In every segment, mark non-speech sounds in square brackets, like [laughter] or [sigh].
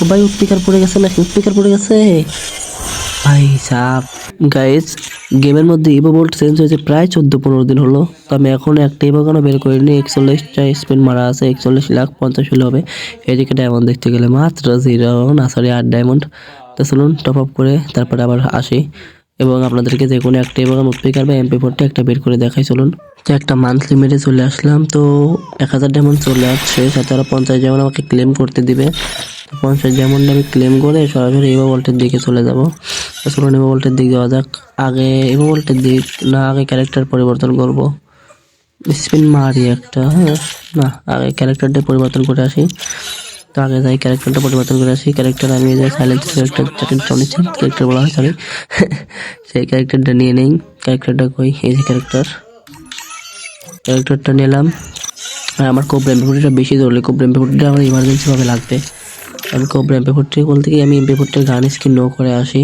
ও ভাই, উৎপিকার পড়ে গেছে নাকি? উৎপিকার পড়ে গেছে? ভাই, সাপ। গাইজ গেমের মধ্যে ইভো বোল্ট চেঞ্জ হয়েছে প্রায় চোদ্দ পনেরো দিন হলো। তো আমি এখন একটা ইভো কেন বের করিনি? একচল্লিশটা স্পিন মারা আছে, একচল্লিশ লাখ পঞ্চাশ হলে হবে। এদিকে ডায়মন্ড দেখতে গেলে মাত্র জিরো না সরি আট ডায়মন্ড তো চলুন টপ আপ করে তারপরে আবার আসি। এবং আপনাদেরকে যে কোনো একটা এবং উৎপিকার বা এমপি ফোরটা একটা বের করে দেখাই, চলুন। তো একটা মান্থলি মেরে চলে আসলাম, তো এক হাজার ডায়মন্ড চলে আসছে সাথে আরও পঞ্চাশ ডায়মন্ড আমাকে ক্লেম করতে দিবে। তো পঞ্চাশ ডায়মন্ড আমি ক্লেম করে সরাসরি এভো ভল্টের দিকে চলে যাব। চলুন এভো ভল্টের দিকে যাওয়া যাক। আগে এভো ভল্টের দিক না, আগে ক্যারেক্টার পরিবর্তন করব। স্পিন মারি একটা হ্যাঁ? না, আগে ক্যারেক্টারটা পরিবর্তন করে আসি। তো আগে যাই ক্যারেক্টারটা পরিবর্তন করে আসি। ক্যারেক্টার আমি যে সাইলেন্স ক্যারেক্টার ক্যারেক্টার বলা হয় সরি [laughs] সেই ক্যারেক্টারটা নিয়ে নেই। ক্যারেক্টারটা কই? এই যে ক্যারেক্টার ক্যারেক্টারটা নিলাম। আর আমার কোবরা এমপি বেশি ধরলে কোবরা এমপি আমার ইমার্জেন্সি ভাবে লাগবে। আমি কোবরা এমপি বলতে কি, আমি এমপি গান স্কিন নো করে আসি।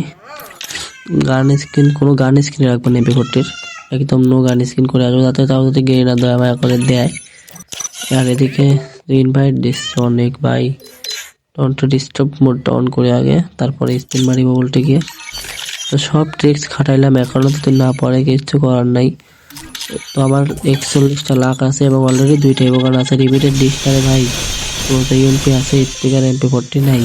গান স্কিন কোনো গান স্কিন রাখব না এমপি একদম নো গান স্কিন করে আসব, যাতে তাও যদি গেয়ে না দেয় মায়া করে দেয়। আর এদিকে ইনভাইট দিস অনেক ভাই ডন্ট ডিস্টার্ব মোডটা অন করে আগে, তারপরে স্পিন মারি বলতে গিয়ে তো সব ট্রিক্স খাটাইলাম, এখনও তো না পরে কিছু করার নাই। তো আমার একচল্লিশটা লাখ আছে এবং অলরেডি দুইটা এভোগান আছে রিপিটেড ডিসটারে ভাই। তো ইউএমপি আছে স্পিকার এমপি ফোরটি নাই।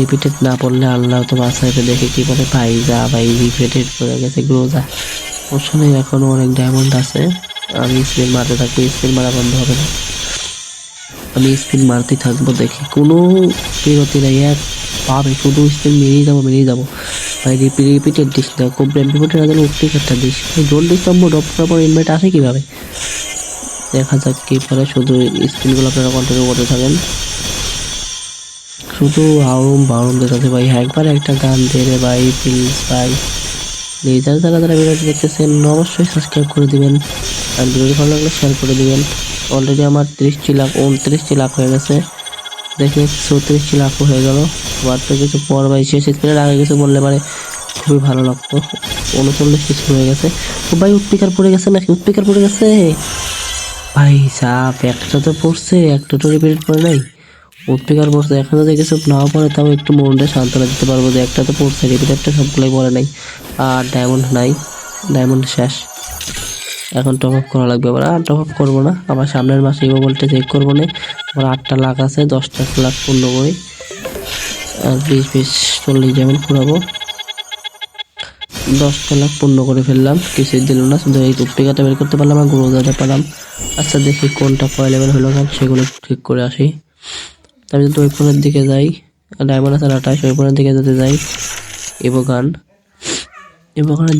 রিপিটেড না পড়লে আল্লাহ তো বাসাইতে দেখে কি বলে, ভাই যা ভাই রিপিটেড করে গেছে গ্রোজা ওখানে এখনও অনেক ডায়মন্ড আছে। আমি স্পিন মারতে থাকব স্পিন মারা বন্ধ হবে না। আমি স্পিন মারতে থাকব, দেখি। কোনো বিরতি নাই, এক পাবে শুধু স্পিন মেরেই যাব মেরেই যাব। ভাই রিপি রিপিটেড দিস না খুব রিপিটেড না উঠতে একটা দিস। ভাই জোর দিস নম্বর ডক্টর পর ইনভাইট আসে কীভাবে? দেখা যাক কি করে। শুধু স্পিনগুলো আপনারা কন্টিনিউ করতে থাকেন। শুধু আউম বাউম দেখাতে ভাই। একবার একটা গান রে ভাই প্লিজ ভাই। আর যারা যারা ভিডিওটি দেখতেছেন, অবশ্যই সাবস্ক্রাইব করে দিবেন। আর ভিডিওটি ভালো লাগলে শেয়ার করে দিবেন। অলরেডি আমার তিরিশটি লাখ, উনত্রিশটি লাখ হয়ে গেছে। দেখে চৌত্রিশটি লাখও হয়ে গেল। আবার তো কিছু পর ভাই শেষ স্পিনের আগে কিছু বললে পারে খুবই ভালো লাগতো। উনচল্লিশ কিছু হয়ে গেছে। ও ভাই, উৎপিকার পড়ে গেছে নাকি? উৎপিকার পড়ে গেছে? ভাই সাপ একটা তো পড়ছে, একটা তো রিপিট করে নাই। উৎপিকার পড়ছে এখন যদি কিছু নাও পড়ে তাও একটু মনটা সান্ত্বনা দিতে পারব যে একটা তো পড়ছে রিপিটারটা সবগুলোই পড়ে নাই। আর ডায়মন্ড নাই ডায়মন্ড শেষ। এখন টপ আপ করা লাগবে আবার আর টপ আপ করব না। আবার সামনের মাসে ইভো বলতে চেক করব না। আমার আটটা লাখ আছে, দশটা লাখ পূর্ণ করে আর বিশ বিশ, চল্লিশ যেমন ফুরাবো দশটা লাখ পূর্ণ করে ফেললাম, কিছুই দিল না, শুধু এই টুকটিকাটা বের করতে পারলাম আর গ্রো দাঁড়াতে পারলাম আচ্ছা দেখি কোনটা কয় লেভেল হলো কারণ সেগুলো ঠিক করে আসি। আমি যদি ওই ফোনের দিকে যাই ডায়মন্ড আছে আঠাশ ফোনের দিকে যদি যাই ইভো গান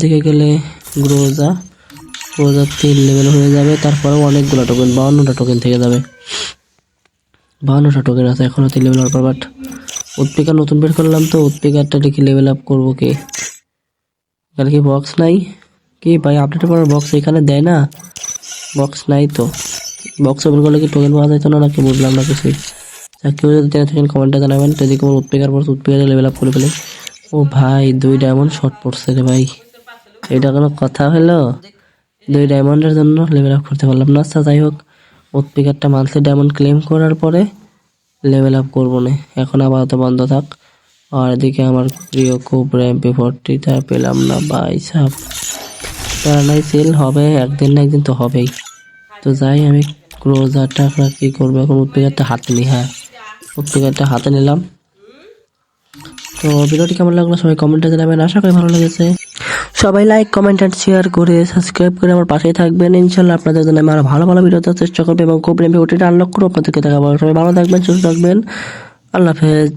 দিকে গেলে গ্রোজা গ্রোজা তিন লেভেল হয়ে যাবে তারপরে অনেকগুলো টোকেন বাউন্নটা টোকেন থেকে যাবে। বাউন্নটা টোকেন আছে এখনও তিন লেভেল হওয়ার পর বাট উৎপিকা নতুন বের করলাম তো উৎপিকারটা দেখি লেভেল আপ করব কি। এখানে কি বক্স নাই? কি ভাই আপডেট করার বক্স এখানে দেয় না? বক্স নাই তো। বক্স ওপেন করলে কি টোকেন পাওয়া যেত না নাকি? বুঝলাম না কিছুই। তা কেউ যদি জেনে থাকেন কমেন্টে জানাবেন। এদিকে আমার উৎপিকার পর উৎপিকার লেভেল আপ করে ফেলে। ও ভাই, দুই ডায়মন্ড শর্ট পড়ছে রে ভাই। এটা কোনো কথা হলো? দুই ডায়মন্ডের জন্য লেভেল আপ করতে পারলাম না। আচ্ছা যাই হোক উৎপিকারটা মান্থলি ডায়মন্ড ক্লেম করার পরে লেভেল আপ করব না। এখন আপাতত বন্ধ থাক। আর এদিকে আমার প্রিয় খুব র্যাম্পি ফোরটিটা পেলাম না বাই সাপ তারা নাই সেল হবে, একদিন না একদিন তো হবেই। তো যাই, আমি ক্রোজার টাকা কি করব? এখন উৎপিকারটা হাতে নিই হ্যাঁ। উৎপিকারটা হাতে নিলাম। তো ভিডিওটি কেমন লাগল সবাই কমেন্টে জানাবেন। আশা করি ভালো লেগেছে। সবাই লাইক কমেন্ট অ্যান্ড শেয়ার করে সাবস্ক্রাইব করে আমার পাশেই থাকবেন। ইনশাল্লাহ আপনাদের জন্য আমি আরও ভালো ভালো ভিডিও দেওয়ার চেষ্টা করব এবং খুব রেমে ওটিটা আনলক করে আপনাদেরকে দেখাবো। সবাই ভালো থাকবেন, সুস্থ থাকবেন। আল্লাহ হাফেজ।